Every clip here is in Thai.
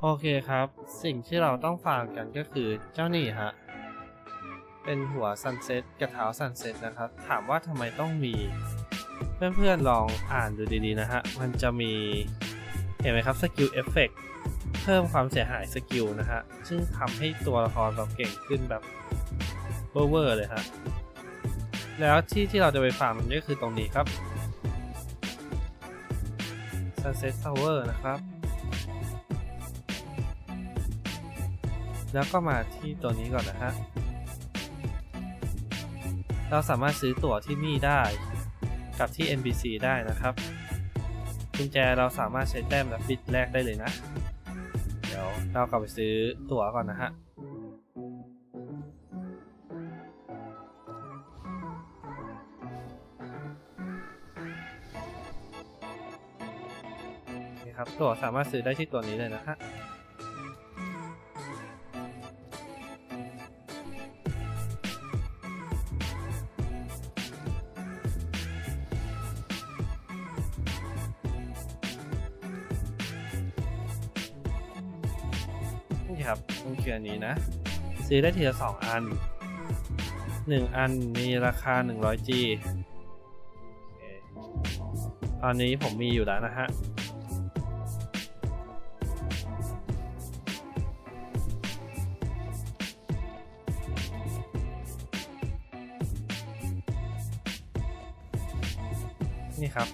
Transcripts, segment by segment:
โอเคครับ สิ่งที่เราต้องฟังกันก็คือเจ้านี่ฮะ เป็นหัวซันเซ็ตกับเท้าซันเซ็ตนะครับ ถามว่าทำไมต้องมี เพื่อนๆลองอ่านดูดีๆนะฮะ มันจะมี เห็นไหมครับสกิลเอฟเฟกเพิ่มความเสียหายสกิลนะฮะ ซึ่งทำให้ตัวละครเราเก่งขึ้นแบบเวอร์เลยฮะ แล้วที่ที่เราจะไปฟาร์มมันก็คือตรงนี้ครับ Sunset Tower นะครับ แล้วก็มาที่ตัวนี้ก่อนนะฮะ เราสามารถซื้อตั๋วที่นี่ได้กับที่ NPC ได้นะครับกุญแจเราสามารถใช้แต้มและปิดแรกได้เลยนะ เดี๋ยวเรากลับไปซื้อตั๋วก่อนนะฮะ ตั๋วสามารถซื้อได้ที่ตัวนี้เลยนะฮะนี่ครับมันคืออันนี้นะ ซื้อได้ทีละสองอันหนึ่งอันมีราคา 100G โอเคตอนนี้ผมมีอยู่แล้วนะฮะ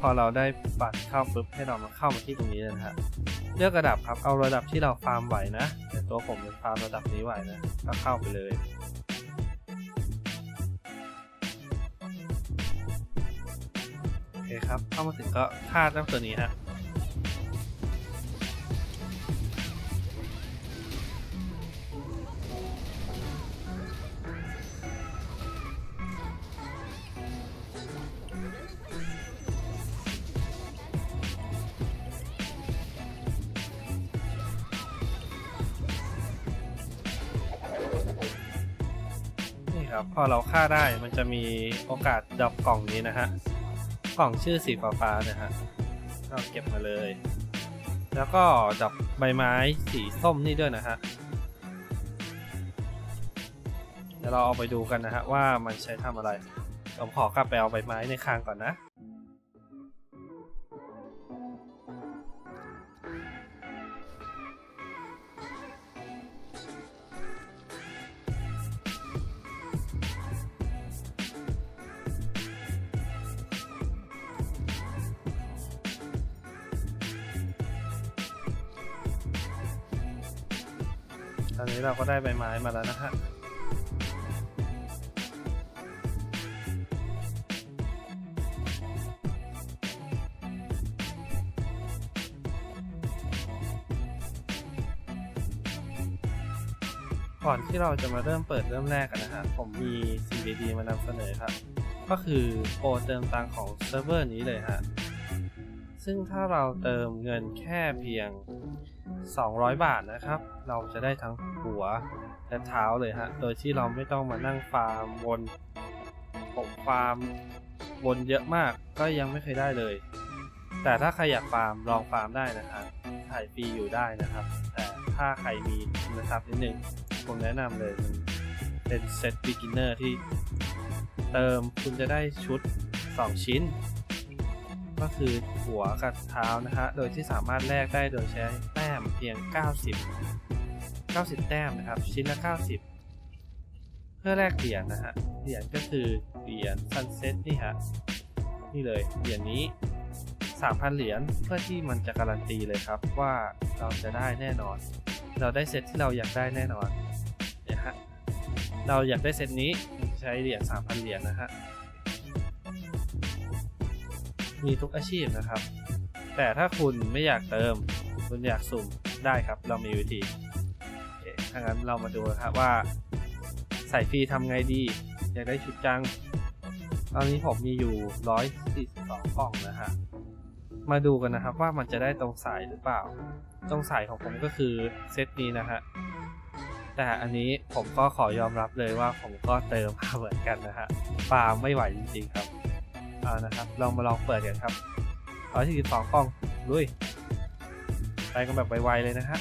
พอเราได้บัตรเข้าปุ๊บให้เรามาเข้ามาที่ตรงนี้นะฮะเลือกระดับครับเอาระดับที่เราฟาร์มไหวนะแต่ตัวผมเป็นฟาร์มระดับนี้ไหวนะก็เข้าไปเลยโอเคครับเข้ามาถึงก็ค่าเจ้ำตัวนี้ฮะ อเราฆ่าได้มันจะมีโอกาสดรอปกล่องนี้นะฮะ กล่องชื่อสีฟ้าๆนะฮะก็เก็บมาเลย แล้วก็ดรอปใบไม้สีส้มนี่ด้วยนะฮะ เดี๋ยวเราเอาไปดูกันนะฮะว่ามันใช้ทำอะไร ผมขอกลับไปเอาใบไม้ในคางก่อนนะ นี้เราก็ได้ใบไม้มาแล้วนะฮะก่อนที่เราจะมาเริ่มเปิดเริ่มแรกกันนะฮะผมมีสิ่งดีๆมานำเสนอครับ ก็คือโปรเติมตังของเซิร์ฟเวอร์นี้เลยฮะซึ่งถ้าเราเติมเงินแค่เพียง 200 บาทนะครับ เราจะได้ทั้งหัวและเท้าเลยฮะ โดยที่เราไม่ต้องมานั่งฟาร์มวนผมฟาร์มวนเยอะมากก็ยังไม่เคยได้เลย แต่ถ้าใครอยากฟาร์มลองฟาร์มได้นะครับถ่ายฟรีอยู่ได้นะครับ แต่ถ้าใครมีทุนทรัพย์นิดนึงผมแนะนำเลยมันเป็นเซต beginner ที่เติมคุณจะได้ชุด 2 ชิ้น ก็คือหัวกับเท้านะฮะ โดยที่สามารถแลกได้โดยใช้แต้มเพียง 90 90 แต้มนะครับ ชิ้นละ 90 เพื่อแลกเหรียญนะฮะ เหรียญก็คือเหรียญซันเซ็ตนี่ฮะ นี่เลย เหรียญนี้ 3,000 เหรียญ เพื่อที่มันจะการันตีเลยครับว่าเราจะได้แน่นอน เราได้เซตที่เราอยากได้แน่นอน เนี่ยฮะ เราอยากได้เซตนี้ ใช้เหรียญ 3,000 เหรียญนะฮะ มีทุกอาชีพนะครับ แต่ถ้าคุณไม่อยากเติม คุณอยากสุ่มได้ครับ เรามีวิธีโอเคถ้างั้นเรามาดูนะครับว่าใส่ฟรีทำไงดีอยากได้ชุดจัง ตอนนี้ผมมีอยู่ 142กล่องนะฮะ มาดูกันนะครับว่ามันจะได้ตรงสายหรือเปล่า ตรงสายของผมก็คือเซตนี้นะฮะ แต่อันนี้ผมก็ขอยอมรับเลยว่าผมก็เติมมาเหมือนกันนะฮะ ฟาร์มไม่ไหวจริงๆครับ เอานะครับเรามาลองเปิดกันครับร้อยสี่สิบสองกล่องลุยไปกันแบบไวๆเลยนะฮะ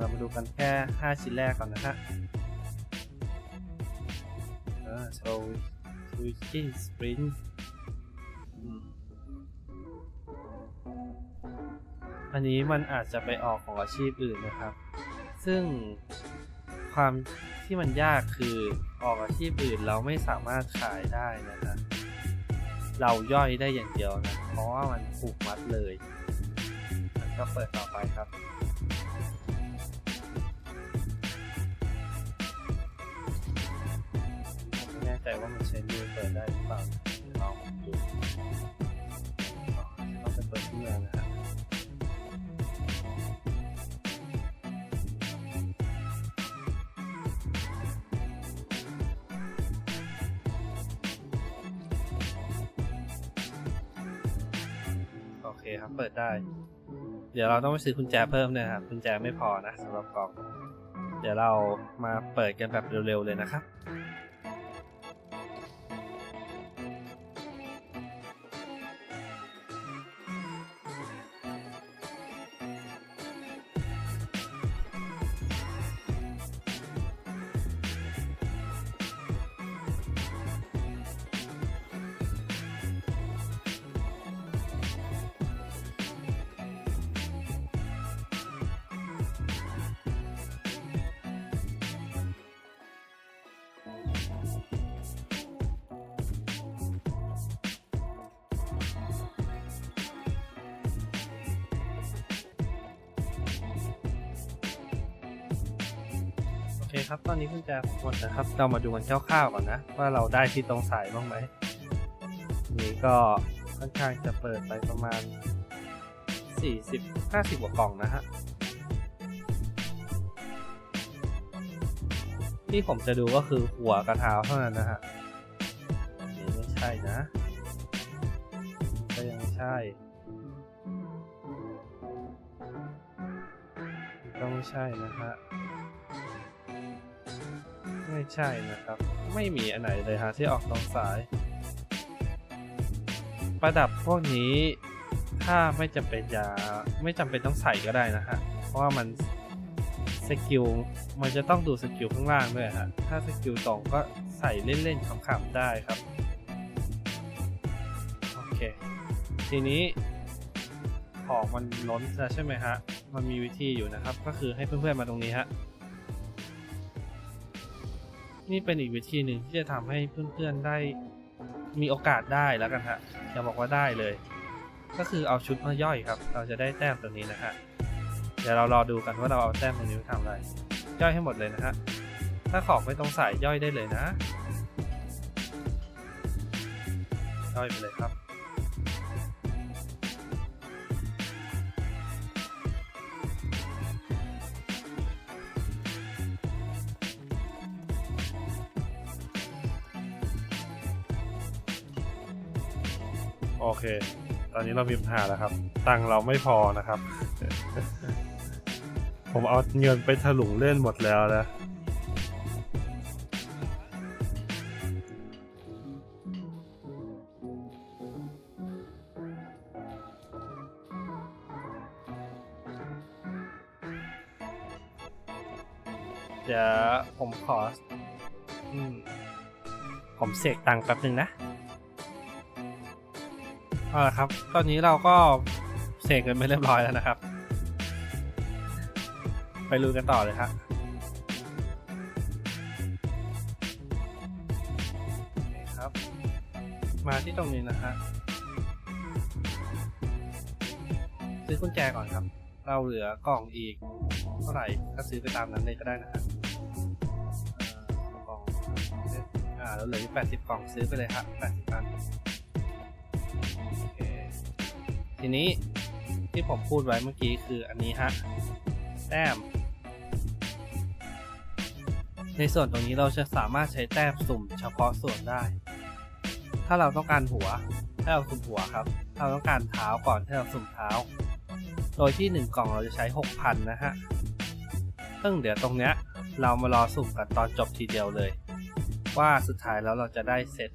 เรามาดูกันแค่ 5 ชิ้นแรกก่อนนะฮะอ่า so wiki sprint อันนี้มันอาจจะไปออกของอาชีพอื่นนะครับ ซึ่งความที่มันยากคือออกอาชีพอื่นเราไม่สามารถขายได้นะฮะเราย่อยได้อย่างเดียวนะ เพราะว่ามันผูกมัดเลยมันก็เปิดต่อไปครับ ไม่แน่ใจว่ามันใช้มือเปิดได้หรือเปล่าเดี๋ยวลองดูต้องเป็นเปิดที่เมืองนะฮะโคครับเปิดได้ เดี๋ยวเราต้องไปซื้อกุญแจเพิ่มเนี่ยครับกุญแจไม่พอนะสำหรับกล่อง เดี๋ยวเรามาเปิดกันแบบเร็วๆเลยนะครับ ครับ ตอนนี้กุญแจผมหมดนะครับ เรามาดูกันคร่าวๆก่อนนะ ว่าเราได้ที่ตรงสายบ้างไหมนี่ก็ค่อนข้างจะเปิดไปประมาณ 40 50กว่ากล่องนะฮะที่ผมจะดูก็คือหัวกระเท้าเท่านั้นนะฮะนี่ไม่ใช่นะ ก็ยังไม่ใช่ ก็ไม่ใช่นะฮะ ไม่ใช่นะครับ ไม่มีอันไหนเลยฮะที่ออกตรงสาย ประดับพวกนี้ถ้าไม่จำเป็นจะไม่จำเป็นต้องใส่ก็ได้นะฮะ เพราะว่ามันสกิลมันจะต้องดูสกิลข้างล่างด้วยฮะ ถ้าสกิลตรงก็ใส่เล่นๆขำๆได้ครับ โอเค ทีนี้ของมันล้นแล้วใช่ไหมฮะ มันมีวิธีอยู่นะครับ ก็คือให้เพื่อนๆมาตรงนี้ฮะ นี่เป็นอีกวิธีหนึ่งที่จะทำให้เพื่อนๆได้มีโอกาสได้แล้วกันฮะอย่าบอกว่าได้เลย ก็คือเอาชุดมาย่อยครับ เราจะได้แต้มตัวนี้นะฮะเดี๋ยวเรารอดูกันว่าเราเอาแต้มตรงนี้ไปทำอะไร ย่อยให้หมดเลยนะฮะถ้าของไม่ต้องใส่ย่อยได้เลยนะย่อยไปเลยครับ เค ตอนนี้เรามีปัญหาแล้วครับ ตังเราไม่พอนะครับ ผมเอาเงินไปถลุงเล่นหมดแล้วนะเดี๋ยวผมขอ อืม ผมเสกตังค์แป๊บหนึ่งนะ เอาละครับ ตอนนี้เราก็เสกเงินไปเรียบร้อยแล้วนะครับ ไปลุยกันต่อเลยครับครับ มาที่ตรงนี้นะฮะ ซื้อกุญแจก่อนครับ เราเหลือกล่องอีกเท่าไหร่ก็ซื้อไปตามนั้นเลยก็ได้นะฮะกล่องอ่าเราเหลืออยู่80 กล่องซื้อไปเลยครับ80อันโอเค ทีนี้ที่ผมพูดไว้เมื่อกี้คืออันนี้ฮะ แต้ม ในส่วนตรงนี้เราจะสามารถใช้แต้มสุ่มเฉพาะส่วนได้ ถ้าเราต้องการหัวให้เราสุ่มหัวครับถ้าเราต้องการเท้าก่อนให้เราสุ่มเท้า โดยที่ 1 กล่องเราจะใช้ 6,000 นะฮะ ซึ่งเดี๋ยวตรงเนี้ยเรามารอสุ่มกันตอนจบทีเดียวเลย ว่าสุดท้ายแล้วเราจะได้เซต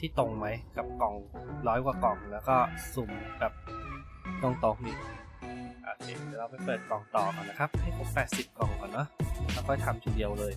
ที่ตรงไหมกับกล่องร้อยกว่ากล่องแล้วก็สุ่มแบบตรงๆนี่โอเคเดี๋ยวเราไปเปิดกล่องต่อก่อนนะครับ ให้ครบ80 กล่องก่อนเนาะแล้วก็ทำทีเดียวเลย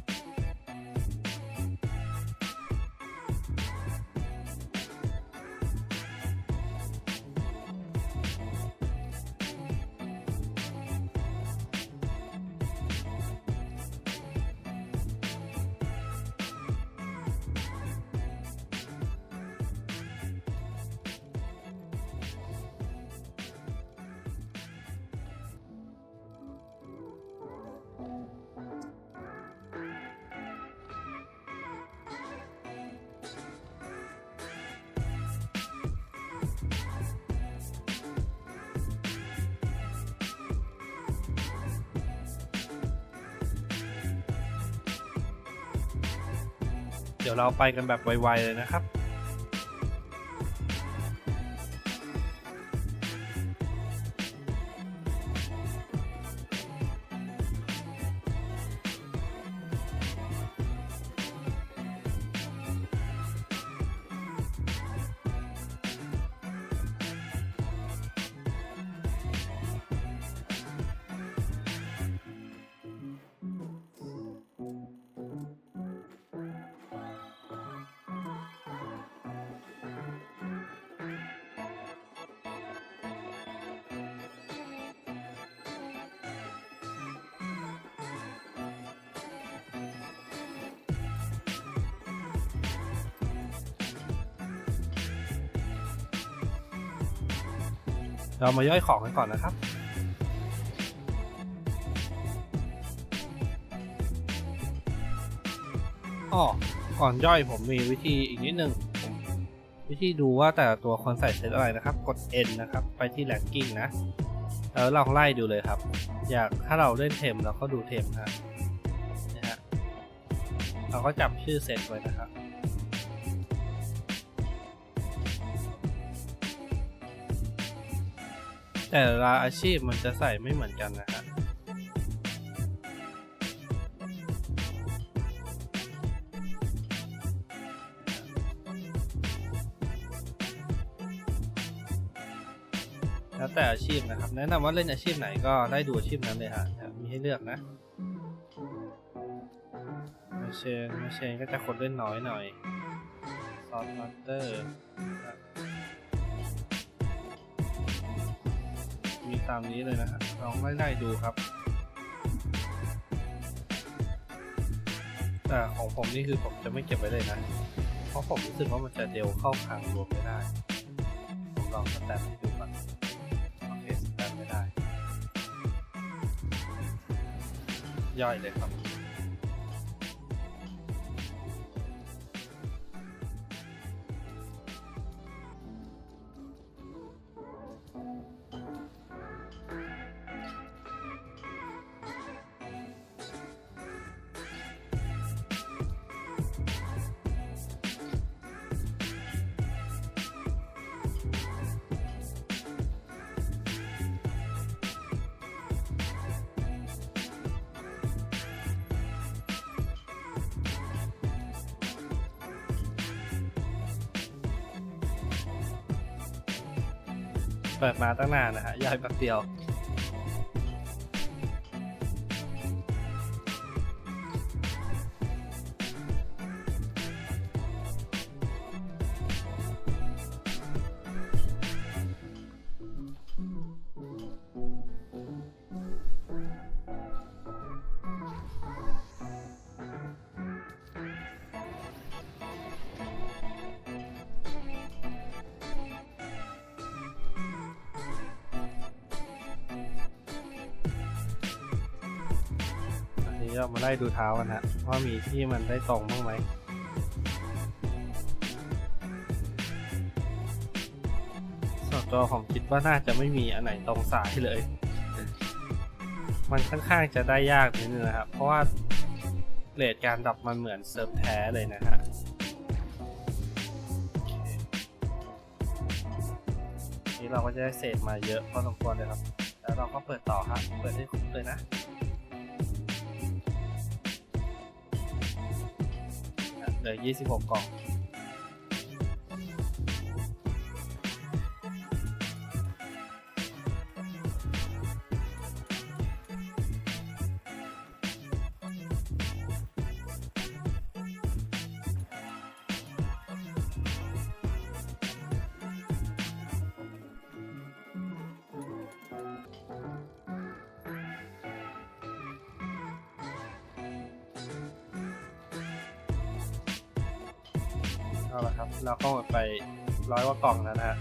เดี๋ยวเราไปกันแบบไวๆเลยนะครับ เรามาย่อยของกันก่อนนะครับอ๋อก่อนย่อยผมมีวิธีอีกนิดนึงวิธีดูว่าแต่ละตัวควรใส่เซตอะไรนะครับ กด N นะครับ ไปที่ ranking นะ แล้วลองไล่ดูเลยครับ อยากถ้าเราเล่นเทมเราก็ดูเทมนะนะฮะเราก็จับชื่อเซตไว้นะครับ แต่ละอาชีพมันจะใส่ไม่เหมือนกันนะฮะแล้วแต่อาชีพนะครับ แนะนำว่าเล่นอาชีพไหนก็ได้ดูอาชีพนั้นเลยฮะมีให้เลือกนะมาเชนมาเชนก็จะคนเล่นน้อยหน่อยซอสมาสเตอร์ ตามนี้เลยนะฮะลองไล่ๆดูครับ แต่ของผมนี่คือผมจะไม่เก็บไว้เลยนะ เพราะผมรู้สึกว่ามันจะเดวเข้าคลังรวมไม่ได้ ผมลองสแตมป์ให้ดูก่อนโอเคสแตมไม่ได้ ย่อยเลยครับ เปิดมาตั้งนานนะฮะย่อยแป๊บเดียว อันนี้เรามาไล่ดูเท้ากันฮะว่ามีที่มันได้ตรงบ้างไหมส่วนตัวผมคิดว่าน่าจะไม่มีอันไหนตรงสายเลย มันค่อนข้างจะได้ยากนิดนึงนะครับ เพราะว่าเรทการดับมันเหมือนเซิร์ฟแท้เลยนะฮะนี่เราก็จะได้เศษมาเยอะพอสมควรเลยครับ แล้วเราก็เปิดต่อฮะเปิดให้ครบเลยนะ เหลือ26กล่อง เราก็หมดไปร้อยกว่ากล่องแล้วนะฮะ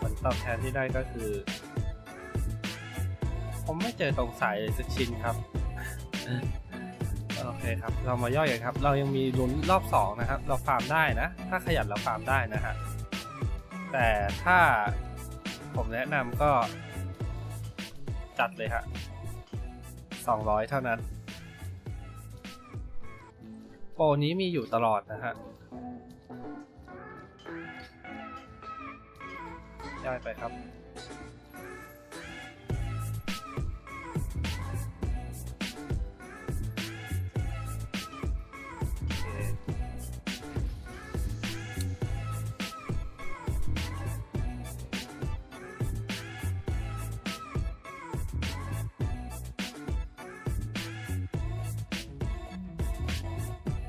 ผลตอบแทนที่ได้ก็คือ ผมไม่เจอตรงสายเลยสักชิ้นครับ โอเคครับ เรามาย่อยกันครับ เรายังมีลุ้นรอบสองนะครับ เราฟาร์มได้นะ ถ้าขยันเราฟาร์มได้นะฮะ แต่ถ้าผมแนะนำก็จัดเลยฮะสองร้อยเท่านั้น โปรนี้มีอยู่ตลอดนะฮะ ย่อยไปครับโอเค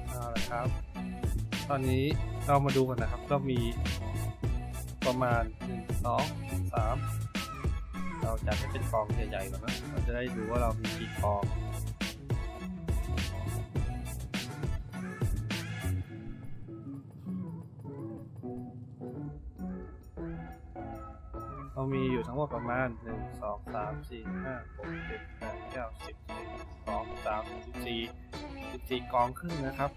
เอาละครับ ตอนนี้ เรามาดูกันนะครับ ก็มีประมาณ1 2 3เราจัดให้เป็นกองใหญ่ๆก่อนนะเราจะได้ดูว่าเรามีกี่กองเรามีอยู่ทั้งหมดประมาณ 1 2 3 4 5 6 7 8 9 10 12 13 14 14 กองครึ่งนะครับ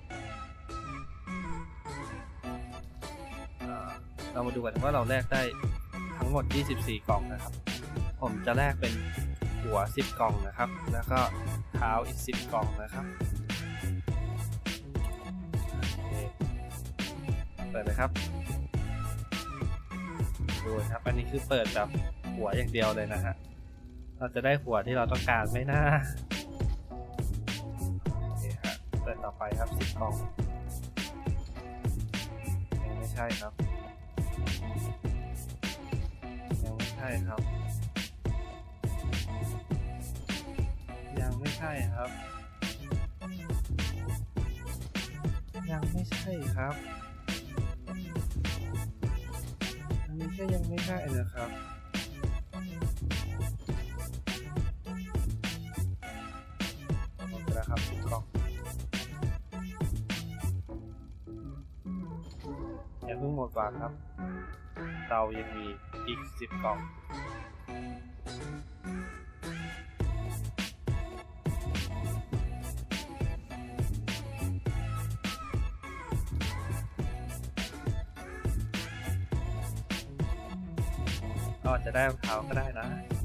เรามาดูกันว่าเราแลกได้ทั้งหมด 24 กล่องนะครับ ผมจะแลกเป็นหัว 10 กล่องนะครับ แล้วก็เท้าอีก 10 กล่องนะครับเปิดเลยครับดูนะครับ อันนี้คือเปิดแบบหัวอย่างเดียวเลยนะฮะ เราจะได้หัวที่เราต้องการไหมนะโอเคฮะเปิดต่อไปครับ 10 กล่องยังไม่ใช่ครับ ช่ครับ ยังไม่ใช่ครับ ยังไม่ใช่ครับ อันนี้ก็ยังไม่ใช่นะครับหมดแล้วครับกล่องอย่าเพิ่งหมดก่อนครับ เรายังมีอีกสิบกล่องก็จจะได้รองเท้าก็ได้นะ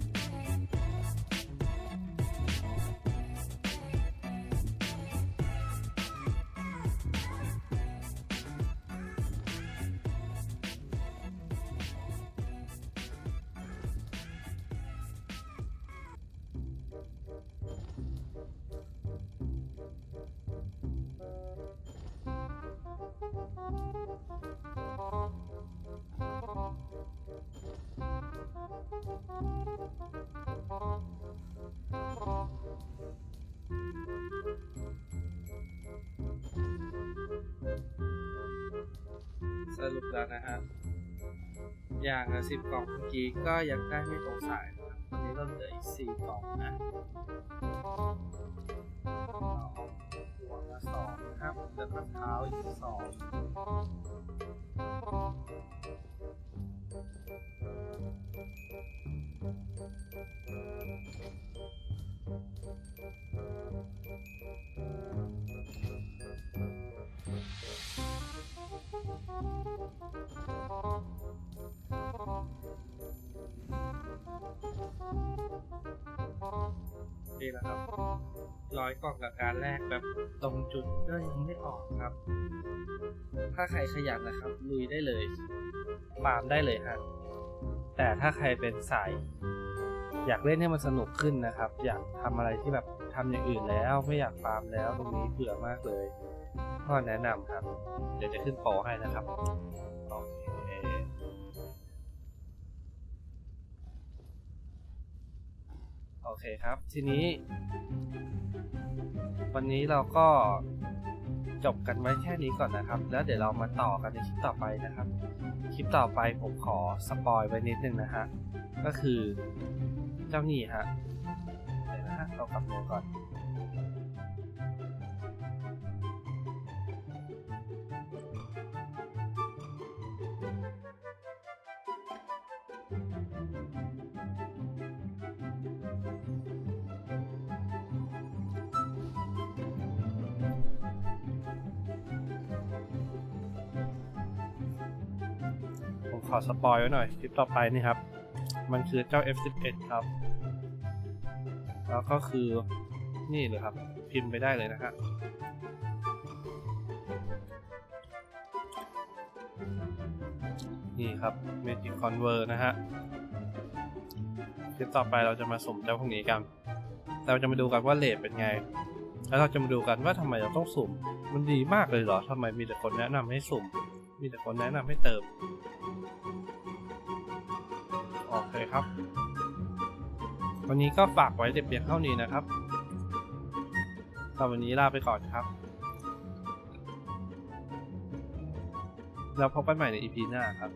สรุปแล้วนะฮะอย่างสิบกล่องเมื่อกี้ก็ยังได้ไม่ตรงสายนะครับตอนนี้เราเหลืออีกสี่กล่องนะเอาหัวมาสองนะครับแล้วก็เท้าอีกสอง นะครับร้อยกล่องกับการแรกแบบตรงจุดก็ยังไม่ออกครับ ถ้าใครขยันนะครับลุยได้เลยฟาร์มได้เลยฮะแต่ถ้าใครเป็นสายอยากเล่นให้มันสนุกขึ้นนะครับ อยากทำอะไรที่แบบทำอย่างอื่นแล้วไม่อยากฟาร์มแล้วตรงนี้เบื่อมากเลยก็แนะนำครับ เดี๋ยวจะขึ้นโปรให้นะครับ โอเคครับ ทีนี้ วันนี้เราก็จบกันไว้แค่นี้ก่อนนะครับ แล้วเดี๋ยวเรามาต่อกันในคลิปต่อไปนะครับ คลิปต่อไปผมขอสปอยไว้นิดนึงนะฮะ ก็คือเจ้านี่ฮะเดี๋ยวนะฮะเรากลับเมืองก่อน สปอยไว้หน่อยคลิปต่อไปนี่ครับ มันคือเจ้า F11 ครับ แล้วก็คือนี่เลยครับ พิมพ์ไปได้เลยนะฮะนี่ครับ Magic Convert นะฮะคลิปต่อไปเราจะมาสุ่มเจ้าพวกนี้กัน เราจะมาดูกันว่าเลทเป็นไง แล้วเราจะมาดูกันว่าทำไมเราต้องสุ่ม มันดีมากเลยเหรอทำไมมีแต่คนแนะนำให้สุ่ม มีแต่คนแนะนำให้เติม ออกเลยครับ วันนี้ก็ฝากไว้แต่เพียงเท่านี้นะครับสำหรับวันนี้ลาไปก่อนครับ แล้วพบกันใหม่ใน EP หน้าครับ